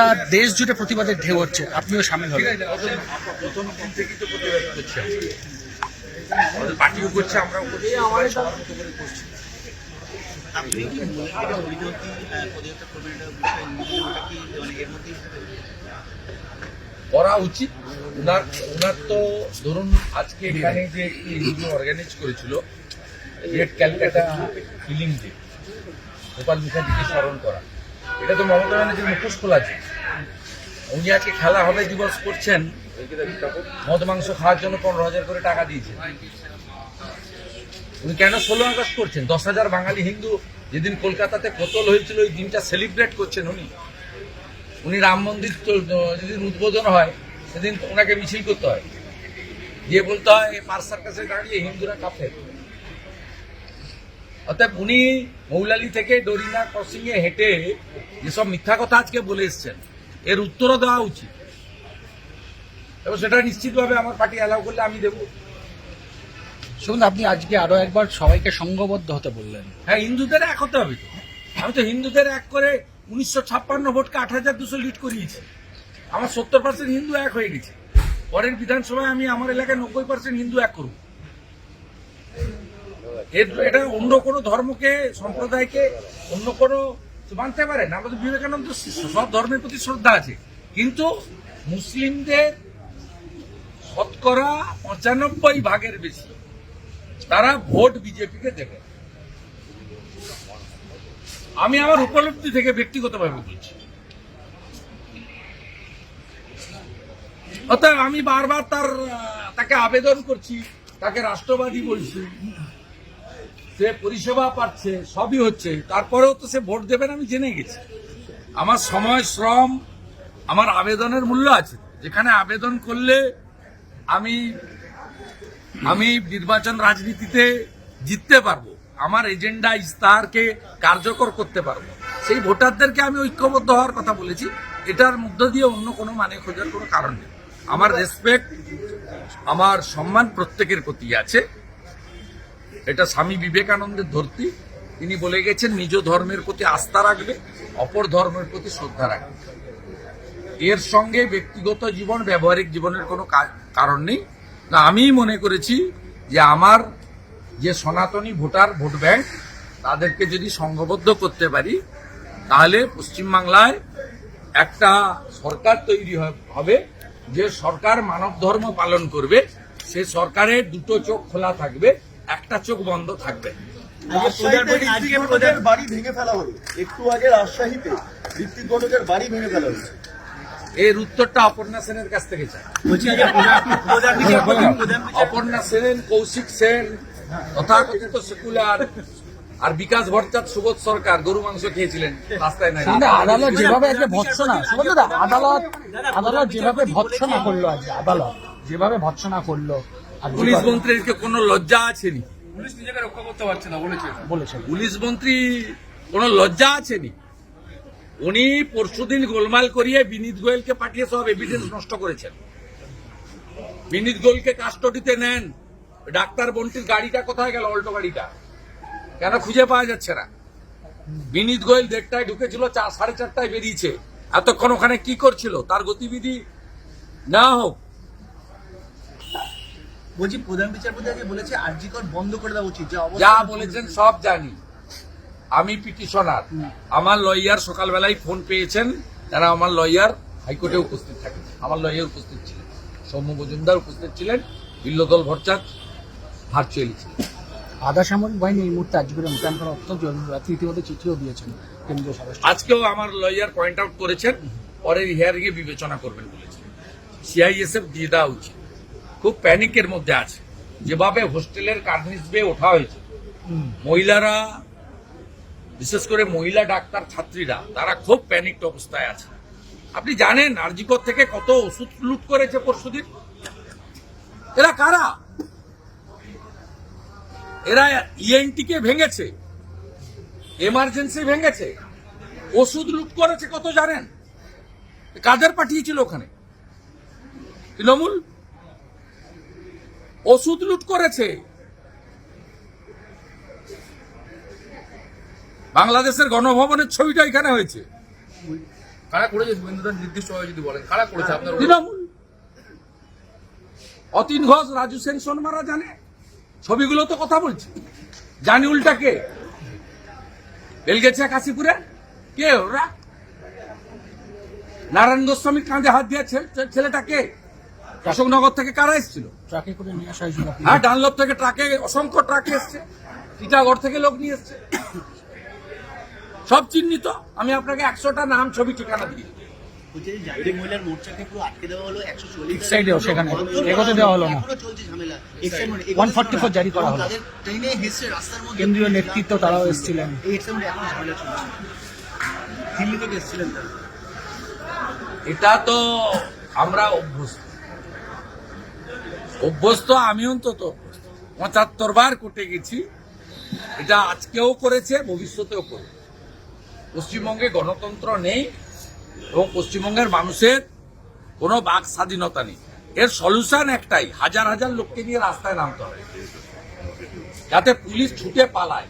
গোটা দেশ জুড়ে প্রতিবাদের ঢেউ হচ্ছে। আপনিও সামিল হবেন। করে উচিত। ওনার ওনার তো ধরুন আজকে এখানে যে এনজিও অর্গানাইজ করেছিল great Calcutta feeling day Gopal মুখার্জিকে স্মরণ করা। এটা তো মমতা ব্যানার্জির মুখোশ খোলা আছে। উনি আজকে খেলা হবে, দিবস করছেন। মদ মাংস খাওয়ার জন্য পনেরো হাজার করে টাকা দিয়েছে। উনি কেন ষোলো আগস্ট করছেন? দশ হাজার বাঙালি হিন্দু যেদিন কলকাতাতে কতল হয়েছিল, ওই দিনটা সেলিব্রেট করছেন উনি। উনি রাম মন্দির যেদিন উদ্বোধন হয়, সেদিন ওনাকে মিছিল করতে হয়। দিয়ে বলতে হয় পার্ক সার্কাসে দাঁড়িয়ে হিন্দুরা কাঁপে। অর্থাৎ উনি মৌলালি থেকে ডরিনা ক্রসিং এ হেঁটে যেসব মিথ্যা কথা আজকে বলে এসছেন এর উত্তরও দেওয়া উচিত। এবং সেটা নিশ্চিতভাবে আমার পার্টি অ্যালাউ করলে আমি দেবো। শুনুন আপনি আজকে আরও একবার সবাইকে সংঘবদ্ধ হতে বললেন। হ্যাঁ হিন্দুদের এক হতে হবে। আমি তো হিন্দুদের এক করে উনিশশো ছাপ্পান্ন ভোটকে আট হাজার দুশো লিড করিয়েছি। আমার সত্তর পার্সেন্ট হিন্দু এক হয়ে গেছে। পরের বিধানসভায় আমি আমার এলাকায় নব্বই পার্সেন্ট হিন্দু এক করব। এটা অন্য কোনো ধর্মকে, সম্প্রদায়কে অন্য কোনো মানতে পারে না। আমাদের বিবেকানন্দ সব ধর্মের প্রতি শ্রদ্ধা আছে। কিন্তু মুসলিমদের শতকরা পঁচানব্বই ভাগের বেশি তারা ভোট বিজেপিকে দেবে। আমি আমার উপলব্ধি থেকে ব্যক্তিগতভাবে বলছি। অর্থাৎ আমি বারবার তার তাকে আবেদন করছি, তাকে রাষ্ট্রবাদী বলছি। সে পরিষেবা পাচ্ছে, সবই হচ্ছে। তারপরেও তো সে ভোট দেবেন আমি জেনে গেছি। আমার সময়, শ্রম, আমার আবেদনের মূল্য আছে। যেখানে আবেদন করলে আমি আমি নির্বাচন রাজনীতিতে জিততে পারব। আমার এজেন্ডা ইস্তাহারকে কার্যকর করতে পারব। সেই ভোটারদেরকে আমি ঐক্যবদ্ধ হওয়ার কথা বলেছি। এটার মধ্য দিয়ে অন্য কোনো মানে খোঁজার কোনো কারণ নেই। আমার রেসপেক্ট আমার সম্মান প্রত্যেকের প্রতি আছে। এটা স্বামী বিবেকানন্দের ধরতি। তিনি বলে গেছেন, নিজ ধর্মের প্রতি আস্থা রাখবে, অপর ধর্মের প্রতি শ্রদ্ধা রাখবে। এর সঙ্গে ব্যক্তিগত জীবন, ব্যবহারিক জীবনের কোনো কারণ নেই। না আমি মনে করেছি যে আমার যে সনাতনী ভোটার, ভোট ব্যাংক, তাদেরকে যদি সংঘবদ্ধ করতে পারি, তাহলে পশ্চিমবাংলায় একটা সরকার তৈরি হবে, যে সরকার মানব ধর্ম পালন করবে, সে সরকারের দুটো চোখ খোলা থাকবে। একটা চোখ বন্ধ থাকবে। বাড়ি ভেঙে ফেলা হলো। একটু আগে রাজশাহীতে ঋত্বিক ঘটকের বাড়ি ভেঙে ফেলা হলো। এর উত্তরটা অপর্ণা সেনের কাছ থেকে চাই। প্রধান বিচার- অপর্ণা সেন কৌশিক সেন তথাকথিত সেকুলার আর বিকাশ ভট্টাচার্য সুবোধ সরকার গরু মাংস খেয়েছিলেন রাস্তায় নাই কিন্তু আদালত যেভাবে আজকে ভৎসনা আদালত আদালত যেভাবে ভৎসনা করল আজকে আদালত যেভাবে ভৎসনা করল পুলিশ মন্ত্রীর কি কোনো লজ্জা আছেনি? পুলিশ নিজেকে রক্ষা করতে পারছে বলেছে পুলিশ মন্ত্রী কোনো লজ্জা আছেনি? উনি পরশুদিন গোলমাল করিয়ে বিনীত গোয়েলকে পাঠিয়ে সব এভিডেন্স নষ্ট করেছেন। বিনীত গোয়েলকে কাস্টডিতে নেন। ডাক্তার বন্টির গাড়িটা কোথায় গেল অল্টো গাড়িটা? কেন খুঁজে পাওয়া যাচ্ছে না? বিনীত গোয়েল দেড়টায় ঢুকেছিল চার সাড়ে চারটায় বেরিয়েছে। এতক্ষণ ওখানে কি করছিল? তার গতিবিধি না হোক বলছি প্রধান বিচারপতি আজকে বলেছে আরজিকর বন্ধ করে দেওয়া উচিত যা বলেছেন সব জানি। আমি পিটিশনার। আমার লয়ার সকালবেলায় ফোন পেয়েছেন তারা আমার লয়ার হাইকোর্টে উপস্থিত থাকেন। আমার লয়ার উপস্থিত ছিলেন। সৌম্য মজুমদার উপস্থিত ছিলেন বিল্লদল ভট্টাচ ভার্চুয়ালি ছিলেন। আধা সামরিক বাহিনী এই মুহূর্তে আজকে মোতায়েন করা অত্যন্ত জরুরি। রাত্রি ইতিমধ্যে চিঠিও দিয়েছেন কেন্দ্রীয় স্বরাষ্ট্র আজকেও আমার লয়ার পয়েন্ট আউট করেছেন পরের হিয়ারিং এ বিবেচনা করবেন বলেছেন। সিআইএসএফ দিয়ে দেওয়া উচিত। খুব প্যানিকের মধ্যে আছে। যেভাবে হোস্টেলের কার্নিস বেয়ে ওঠা হয়েছে। মহিলারা, বিশেষ করে মহিলা ডাক্তার ছাত্রীরা, তারা খুব প্যানিকড অবস্থায় আছে। আপনি জানেন আরজিকর থেকে কত ওষুধ লুট করেছে পরশুদিন? এরা কারা? এরা ইএনটি কে ভেঙেছে। এমার্জেন্সি ভেঙেছে। ওষুধ লুট করেছে কত জানেন? কাদের পাঠিয়েছিল ওখানে? তৃণমূল? ওষুধ লুট করেছে। বাংলাদেশের গণভবনের ছবিটা এখানে হয়েছে। কারা করেছে শুভেন্দুদার নির্দিষ্টভাবে যদি বলেন কারা করেছে আপনার তৃণমূল। অতীন ঘোষ রাজু সেন সোনমারা জানে? ছবিগুলো তো কথা বলছে। জানি উল্টা কে? বেল গেছে কাশীপুরে? কে ওরা? নারায়ণ গোস্বামীর কাঁধে হাত দিয়ে ছে- ছে- ছেলেটা কে? অশোকনগর থেকে কারা এসেছিল? ট্রাকে করে নিয়ে আসা হয়েছিল। হ্যাঁ ডানলপ থেকে ট্রাকে অসংখ্য ট্রাকে এসছে। টিটাগড় থেকে লোক নিয়ে এসছে। সব চিহ্নিত। আমি আপনাকে একশোটা নাম ছবি ঠিকানা দিই। বলছে যে জাতীয় মহিলার মোর্চাকে পুরো আটকে দেওয়া হলো একশো চল্লিশ Ex side এও সেখানে এগোতে দেওয়া হলো না। এখনও চলছে ঝামেলা। Ex side 144 জারি করা হলো। তাদের ট্রেনে হেসে রাস্তার মধ্যে কেন্দ্রীয় নেতৃত্ব তারাও এসেছিলেন। এটা তো আমরা অভ্যস্ত। অভ্যস্ত, আমি অন্তত। পঁচাত্তর বার কোর্টে গেছি। এটা আজকেও করেছে, ভবিষ্যতেও করে পশ্চিমবঙ্গে গণতন্ত্র নেই এবং পশ্চিমবঙ্গের মানুষের কোনো বাক স্বাধীনতা নেই। এর সলিউশন একটাই, হাজার হাজার লোককে নিয়ে রাস্তায় নামতে হবে। যাতে পুলিশ ছুটে পালায়।